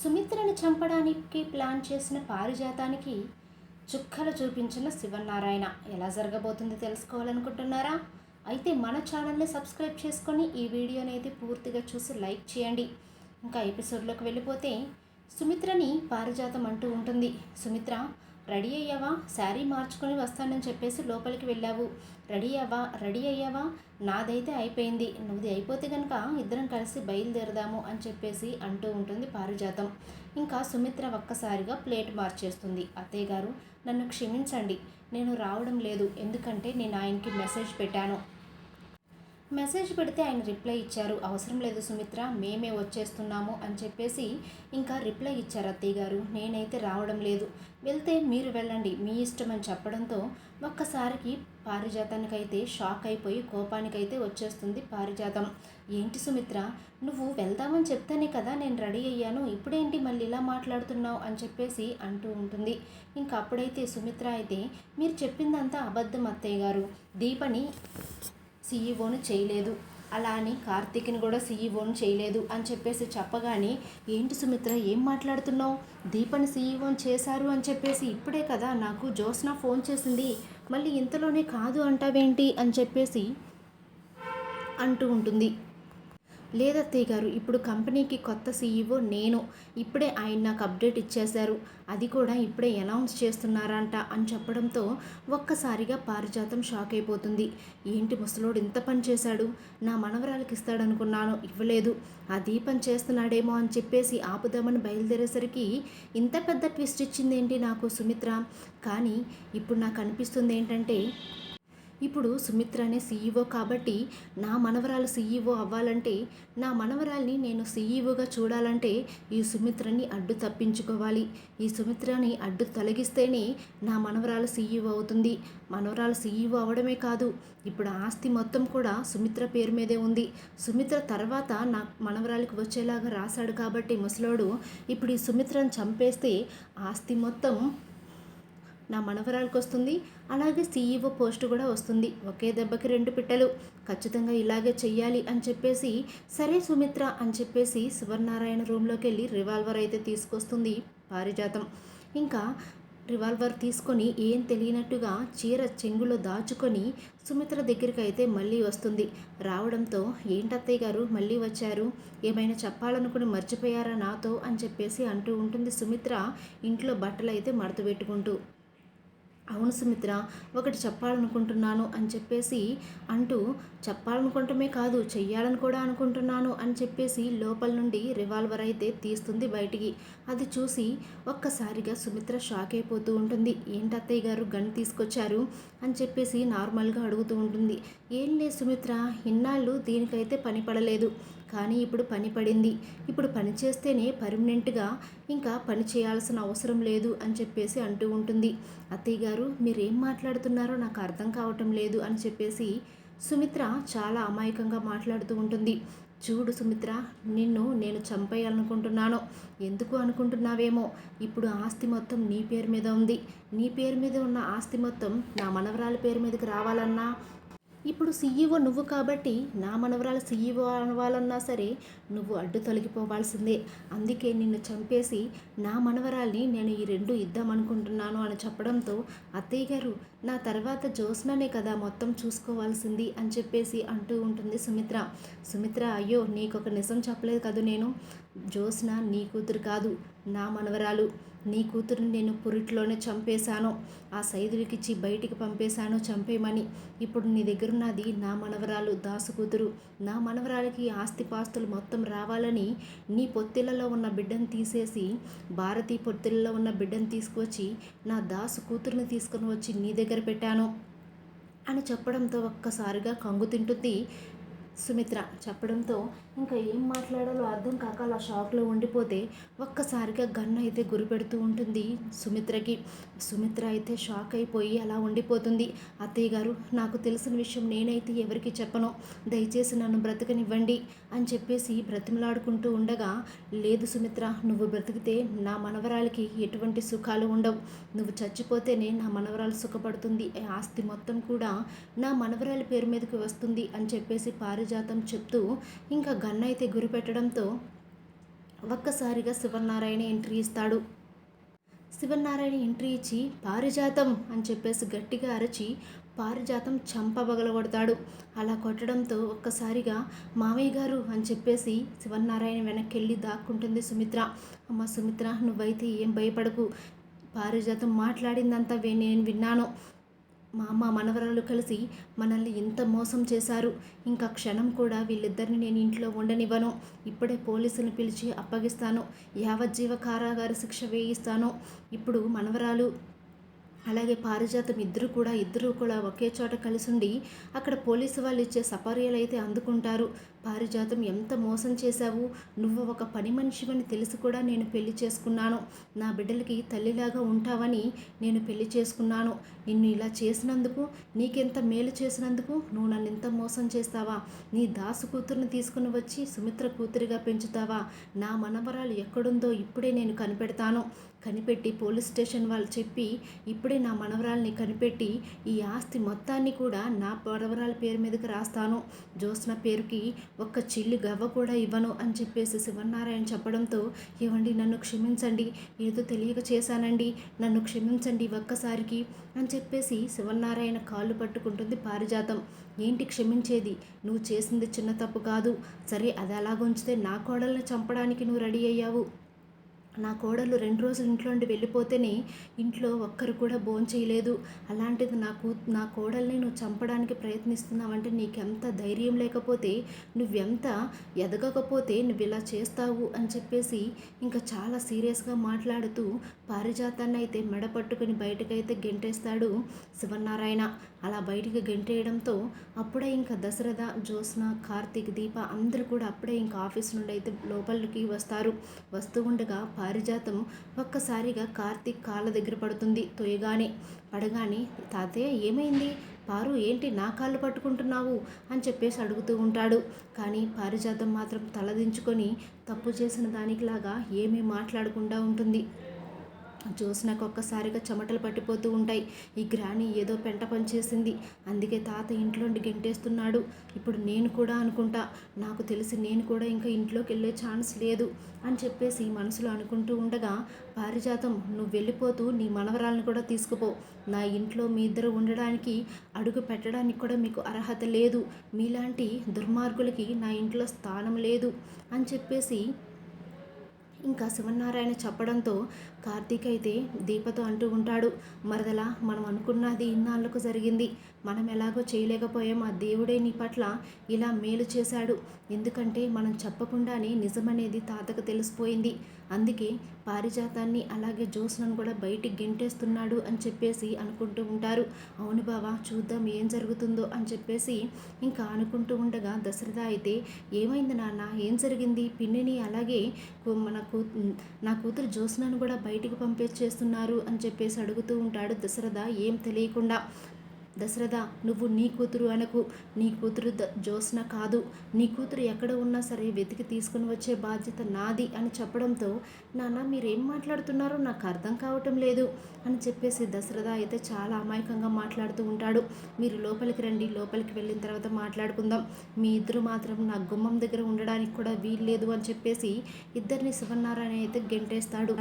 సుమిత్రని చంపడానికి ప్లాన్ చేసిన పారిజాతానికి చుక్కలు చూపించిన శివనారాయణ ఎలా జరగబోతుంది తెలుసుకోవాలనుకుంటున్నారా? అయితే మన ఛానల్ని సబ్స్క్రైబ్ చేసుకొని ఈ వీడియోని అయితే పూర్తిగా చూసి లైక్ చేయండి. ఇంకా ఎపిసోడ్లోకి వెళ్ళిపోతే సుమిత్రని పారిజాతం అంటూ ఉంటుంది. సుమిత్ర రెడీ అయ్యావా? శారీ మార్చుకొని వస్తానని చెప్పేసి లోపలికి వెళ్ళావు. రెడీ అవ్వా? రెడీ అయ్యావా? నాదైతే అయిపోయింది. నువ్వుది అయిపోతే కనుక ఇద్దరం కలిసి బయలుదేరదాము అని చెప్పేసి అంటూ ఉంటుంది పారిజాతం. ఇంకా సుమిత్ర ఒక్కసారిగా ప్లేట్ మార్చేస్తుంది. అత్తయ్య గారు నన్ను క్షమించండి. నేను రావడం లేదు. ఎందుకంటే నేను ఆయనకి మెసేజ్ పెట్టాను. మెసేజ్ పెడితే ఆయన రిప్లై ఇచ్చారు. అవసరం లేదు సుమిత్ర మేమే వచ్చేస్తున్నాము అని చెప్పేసి ఇంకా రిప్లై ఇచ్చారు అత్తయ్య గారు. నేనైతే రావడం లేదు. వెళ్తే మీరు వెళ్ళండి. మీ ఇష్టం అని చెప్పడంతో ఒక్కసారికి పారిజాతానికైతే షాక్ అయిపోయి కోపానికైతే వచ్చేస్తుంది పారిజాతం. ఏంటి సుమిత్ర నువ్వు వెళ్దామని చెప్తేనే కదా నేను రెడీ అయ్యాను. ఇప్పుడేంటి మళ్ళీ ఇలా మాట్లాడుతున్నావు అని చెప్పేసి అంటూ ఉంటుంది. ఇంకా అప్పుడైతే సుమిత్ర అయితే మీరు చెప్పిందంతా అబద్ధం అత్తయ్య గారు. దీపని సీఈఓను చేయలేదు. అలా అని కార్తీక్ని కూడా సీఈఓను చేయలేదు అని చెప్పేసి చెప్పగానే ఏంటి సుమిత్ర ఏం మాట్లాడుతున్నావు? దీపని సీఈఓని చేశారు అని చెప్పేసి ఇప్పుడే కదా నాకు జోస్నా ఫోన్ చేసింది. మళ్ళీ ఇంతలోనే కాదు అంటావేంటి? అని చెప్పేసి అంటూ ఉంటుంది. లేదత్తయ్య గారు ఇప్పుడు కంపెనీకి కొత్త సీఈఓ నేను. ఇప్పుడే ఆయన నాకు అప్డేట్ ఇచ్చేశారు. అది కూడా ఇప్పుడే అనౌన్స్ చేస్తున్నారంట అని చెప్పడంతో ఒక్కసారిగా పారిజాతం షాక్ అయిపోతుంది. ఏంటి ముసలోడు ఇంత పని చేశాడు? నా మనవరాలకి ఇస్తాడనుకున్నాను. ఇవ్వలేదు. ఆ దీపం చేస్తున్నాడేమో అని చెప్పేసి ఆపుదామని బయలుదేరేసరికి ఇంత పెద్ద ట్విస్ట్ ఇచ్చింది ఏంటి నాకు సుమిత్ర? కానీ ఇప్పుడు నాకు అనిపిస్తుంది ఏంటంటే ఇప్పుడు సుమిత్ర అనే సీఈఓ కాబట్టి నా మనవరాలు సీఈఓ అవ్వాలంటే నా మనవరాల్ని నేను సీఈఓగా చూడాలంటే ఈ సుమిత్రని అడ్డు తప్పించుకోవాలి. ఈ సుమిత్రని అడ్డు తొలగిస్తేనే నా మనవరాలు సీఈఓ అవుతుంది. మనవరాలు సీఈఓ అవడమే కాదు ఇప్పుడు ఆస్తి మొత్తం కూడా సుమిత్ర పేరు మీదే ఉంది. సుమిత్ర తర్వాత నా మనవరాలికి వచ్చేలాగా రాశాడు కాబట్టి ముసలోడు ఇప్పుడు ఈ సుమిత్రను చంపేస్తే ఆస్తి మొత్తం నా మనవరాలకు వస్తుంది అలాగే సీఈఓ పోస్ట్ కూడా వస్తుంది. ఒకే దెబ్బకి రెండు పిట్టలు. ఖచ్చితంగా ఇలాగే చెయ్యాలి అని చెప్పేసి సరే సుమిత్ర అని చెప్పేసి సువర్నారాయణ రూమ్లోకి వెళ్ళి రివాల్వర్ అయితే తీసుకొస్తుంది పారిజాతం. ఇంకా రివాల్వర్ తీసుకొని ఏం తెలియనట్టుగా చీర చెంగులో దాచుకొని సుమిత్ర దగ్గరికి అయితే మళ్ళీ వస్తుంది. రావడంతో ఏంటత్తయ్య గారు మళ్ళీ వచ్చారు? ఏమైనా చెప్పాలనుకుని మర్చిపోయారా నాతో? అని చెప్పేసి అంటూ ఉంటుంది సుమిత్ర ఇంట్లో బట్టలు అయితే మడత పెట్టుకుంటూ. అవును సుమిత్ర ఒకటి చెప్పాలనుకుంటున్నాను అని చెప్పేసి అంటూ చెప్పాలనుకుంటమే కాదు చెయ్యాలని కూడా అనుకుంటున్నాను అని చెప్పేసి లోపల నుండి రివాల్వర్ అయితే తీస్తుంది బయటికి. అది చూసి ఒక్కసారిగా సుమిత్ర షాక్ అయిపోతూ ఉంటుంది. ఏంటి అత్తయ్య గారు గన్ తీసుకొచ్చారు? అని చెప్పేసి నార్మల్గా అడుగుతూ ఉంటుంది. ఏం లేదు సుమిత్ర ఇన్నాళ్ళు దీనికైతే పని పడలేదు. కానీ ఇప్పుడు పని పడింది. ఇప్పుడు పని చేస్తేనే పర్మనెంట్గా ఇంకా పని చేయాల్సిన అవసరం లేదు అని చెప్పేసి అంటూ ఉంటుంది. అత్తయ్య గారు మీరేం మాట్లాడుతున్నారో నాకు అర్థం కావటం లేదు అని చెప్పేసి సుమిత్ర చాలా అమాయకంగా మాట్లాడుతూ ఉంటుంది. చూడు సుమిత్ర నిన్ను నేను చంపేయాలనుకుంటున్నాను. ఎందుకు అనుకుంటున్నావేమో? ఇప్పుడు ఆస్తి మొత్తం నీ పేరు మీద ఉంది. నీ పేరు మీద ఉన్న ఆస్తి మొత్తం నా మనవరాల పేరు మీదకి రావాలన్నా ఇప్పుడు సీఈఓ నువ్వు కాబట్టి నా మనవరాలు సీఈఓ అవ్వాలన్నా సరే నువ్వు అడ్డు తొలగిపోవాల్సిందే. అందుకే నిన్ను చంపేసి నా మనవరాల్ని నేను ఈ రెండు ఇద్దామనుకుంటున్నాను అని చెప్పడంతో అత్తయ్య గారు నా తర్వాత జ్యోత్స్ననే కదా మొత్తం చూసుకోవాల్సింది అని చెప్పేసి అంటూ ఉంటుంది సుమిత్ర. సుమిత్ర అయ్యో నీకొక నిజం చెప్పలేదు కదా నేను? జ్యోత్స్న నీ కూతురు కాదు నా మనవరాలు. నీ కూతురుని నేను పురిట్లోనే చంపేశాను. ఆ సైదులకిచ్చి బయటికి పంపేశాను చంపేయమని. ఇప్పుడు నీ దగ్గరున్నది నా మనవరాలు దాసు కూతురు. నా మనవరాలకి ఆస్తిపాస్తులు మొత్తం రావాలని నీ పొత్తిళ్ళలో ఉన్న బిడ్డను తీసేసి భారతీ పొత్తిళ్ళలో ఉన్న బిడ్డను తీసుకువచ్చి నా దాసు కూతురుని తీసుకుని వచ్చి నీ దగ్గర పెట్టాను. అని చెప్పడంతో ఒక్కసారిగా కంగు తింటుంది సుమిత్ర చెప్పడంతో ఇంకా ఏం మాట్లాడాలో అర్థం కాక అలా షాక్లో ఉండిపోతే ఒక్కసారిగా గన్ను అయితే గురిపెడుతూ ఉంటుంది సుమిత్రకి. సుమిత్ర అయితే షాక్ అయిపోయి అలా ఉండిపోతుంది. అత్తయ్య గారు నాకు తెలిసిన విషయం నేనైతే ఎవరికి చెప్పను. దయచేసి నన్ను బ్రతకనివ్వండి అని చెప్పేసి బ్రతిమలాడుకుంటూ ఉండగా లేదు సుమిత్ర నువ్వు బ్రతికితే నా మనవరాలకి ఎటువంటి సుఖాలు ఉండవు. నువ్వు చచ్చిపోతేనే నా మనవరాలు సుఖపడుతుంది. ఆస్తి మొత్తం కూడా నా మనవరాలి పేరు మీదకి వస్తుంది అని చెప్పేసి పారి పారిజాతం చెప్తూ ఇంకా గన్ అయితే గురిపెట్టడంతో ఒక్కసారిగా శివనారాయణ ఎంట్రీ ఇస్తాడు. శివనారాయణ ఎంట్రీ ఇచ్చి పారిజాతం అని చెప్పేసి గట్టిగా అరచి పారిజాతం చంప కొడతాడు అలా కొట్టడంతో ఒక్కసారిగా మామయ్య గారు అని చెప్పేసి శివనారాయణ వెనక్కి వెళ్ళి దాక్కుంటుంది సుమిత్ర. అమ్మ సుమిత్ర నువ్వైతే ఏం భయపడకు. పారిజాతం మాట్లాడిందంతా నేను విన్నాను. మా అమ్మ మనవరాలు కలిసి మనల్ని ఇంత మోసం చేశారు. ఇంకా క్షణం కూడా వీళ్ళిద్దరిని నేను ఇంట్లో ఉండనివ్వను. ఇప్పుడే పోలీసులను పిలిచి అప్పగిస్తాను. యావజ్జీవ కారాగార శిక్ష వేయిస్తాను. ఇప్పుడు మనవరాలు అలాగే పారిజాతం ఇద్దరు కూడా ఇద్దరు కూడా ఒకే చోట కలిసి ఉండి అక్కడ పోలీసు వాళ్ళు ఇచ్చే సపర్యలు అయితే అందుకుంటారు. పారిజాతం ఎంత మోసం చేశావు? నువ్వు ఒక పని మనిషివని తెలిసి కూడా నేను పెళ్ళి చేసుకున్నాను. నా బిడ్డలకి తల్లిలాగా ఉంటావని నేను పెళ్ళి చేసుకున్నాను. నిన్ను ఇలా చేసినందుకు నీకెంత మేలు చేసినందుకు నువ్వు నన్ను ఎంత మోసం చేస్తావా? నీ దాసు కూతురుని తీసుకుని వచ్చి సుమిత్ర కూతురిగా పెంచుతావా? నా మనవరాలు ఎక్కడుందో ఇప్పుడే నేను కనిపెడతాను. కనిపెట్టి పోలీస్ స్టేషన్ వాళ్ళు చెప్పి ఇప్పుడే నా మనవరాల్ని కనిపెట్టి ఈ ఆస్తి మొత్తాన్ని కూడా నా మనవరాల పేరు మీదకి రాస్తాను. జ్యోత్స్న పేరుకి ఒక్క చిల్లి గవ్వ కూడా ఇవ్వను అని చెప్పేసి శివనారాయణ చెప్పడంతో ఇవ్వండి నన్ను క్షమించండి. ఏదో తెలియక చేశానండి. నన్ను క్షమించండి ఒక్కసారికి అని చెప్పేసి శివనారాయణ కాళ్ళు పట్టుకుంటుంది పారిజాతం. ఏంటి క్షమించేది? నువ్వు చేసింది చిన్న తప్పు కాదు. సరే అది అలాగుంచితే నా కోడల్ని చంపడానికి నువ్వు రెడీ అయ్యావు. నా కోడలు రెండు రోజులు ఇంట్లో నుండి వెళ్ళిపోతేనే ఇంట్లో ఒక్కరు కూడా భోంచేయలేదు అలాంటిది నాకు నా కోడల్ని నువ్వు చంపడానికి ప్రయత్నిస్తున్నావంటే నీకెంత ధైర్యం లేకపోతే నువ్వెంత ఎదగకపోతే నువ్వు ఇలా చేస్తావు అని చెప్పేసి ఇంకా చాలా సీరియస్గా మాట్లాడుతూ పారిజాతాన్ని అయితే మెడ పట్టుకుని బయటకైతే గెంటేస్తాడు శివనారాయణ అలా బయటికి గెంటేయడంతో అప్పుడే ఇంకా దశరథ జ్యోత్స్న కార్తీక్ దీప అందరూ కూడా అప్పుడే ఇంకా ఆఫీస్ నుండి అయితే లోపలికి వస్తారు. వస్తూ ఉండగా పారిజాతం ఒక్కసారిగా కార్తీక్ కాళ్ళ దగ్గర పడుతుంది. తొయగానే పడగానే తాతయ్య ఏమైంది? పారు ఏంటి నా కాళ్ళు పట్టుకుంటున్నావు? అని చెప్పేసి అడుగుతూ ఉంటాడు. కానీ పారిజాతం మాత్రం తలదించుకొని తప్పు చేసిన దానికిలాగా ఏమీ మాట్లాడకుండా ఉంటుంది. చూసినాక ఒక్కసారిగా చెమటలు పట్టిపోతూ ఉంటాయి. ఈ గ్రాని ఏదో పెంట పనిచేసింది అందుకే తాత ఇంట్లోండి గెంటేస్తున్నాడు. ఇప్పుడు నేను కూడా అనుకుంటా నాకు తెలిసి నేను కూడా ఇంకా ఇంట్లోకి వెళ్ళే ఛాన్స్ లేదు అని చెప్పేసి మనసులో అనుకుంటూ ఉండగా పారిజాతం నువ్వు వెళ్ళిపోతూ నీ మనవరాలను కూడా తీసుకుపో. నా ఇంట్లో మీ ఇద్దరు ఉండడానికి అడుగు పెట్టడానికి కూడా మీకు అర్హత లేదు. మీలాంటి దుర్మార్గులకి నా ఇంట్లో స్థానం లేదు అని చెప్పేసి ఇంకా శివనారాయణ చెప్పడంతో కార్తీక్ అయితే దీపతో అంటూ ఉంటాడు మరదలా మనం అనుకున్నది ఇన్నాళ్ళకు జరిగింది. మనం ఎలాగో చేయలేకపోయాం. ఆ దేవుడే నీ పట్ల ఇలా మేలు చేశాడు. ఎందుకంటే మనం చెప్పకుండానే నిజమనేది తాతకు తెలిసిపోయింది. అందుకే పారిజాతాన్ని అలాగే జ్యోత్స్నను కూడా బయటికి గెంటేస్తున్నాడు అని చెప్పేసి అనుకుంటూ ఉంటారు. అవును బావా చూద్దాం ఏం జరుగుతుందో అని చెప్పేసి ఇంకా అనుకుంటూ ఉండగా దశరథ అయితే ఏమైంది నాన్న? ఏం జరిగింది? పిన్నిని అలాగే మన కూ నా కూతురు జ్యోత్స్నను కూడా బయటికి పంపించేస్తున్నారు అని చెప్పేసి అడుగుతూ ఉంటాడు దశరథ. ఏం తెలియకుండా దశరథ నువ్వు నీ కూతురు అనకు. నీ కూతురు జోస్న కాదు. నీ కూతురు ఎక్కడ ఉన్నా సరే వెతికి తీసుకుని వచ్చే బాధ్యత నాది అని చెప్పడంతో నాన్న మీరేం మాట్లాడుతున్నారో నాకు అర్థం కావటం లేదు అని చెప్పేసి దశరథ అయితే చాలా అమాయకంగా మాట్లాడుతూ ఉంటాడు. మీరు లోపలికి రండి. లోపలికి వెళ్ళిన తర్వాత మాట్లాడుకుందాం. మీ ఇద్దరు మాత్రం నా గుమ్మం దగ్గర ఉండడానికి కూడా వీల్లేదు అని చెప్పేసి ఇద్దరిని శివనారాయణ అయితే గెంటేస్తాడు.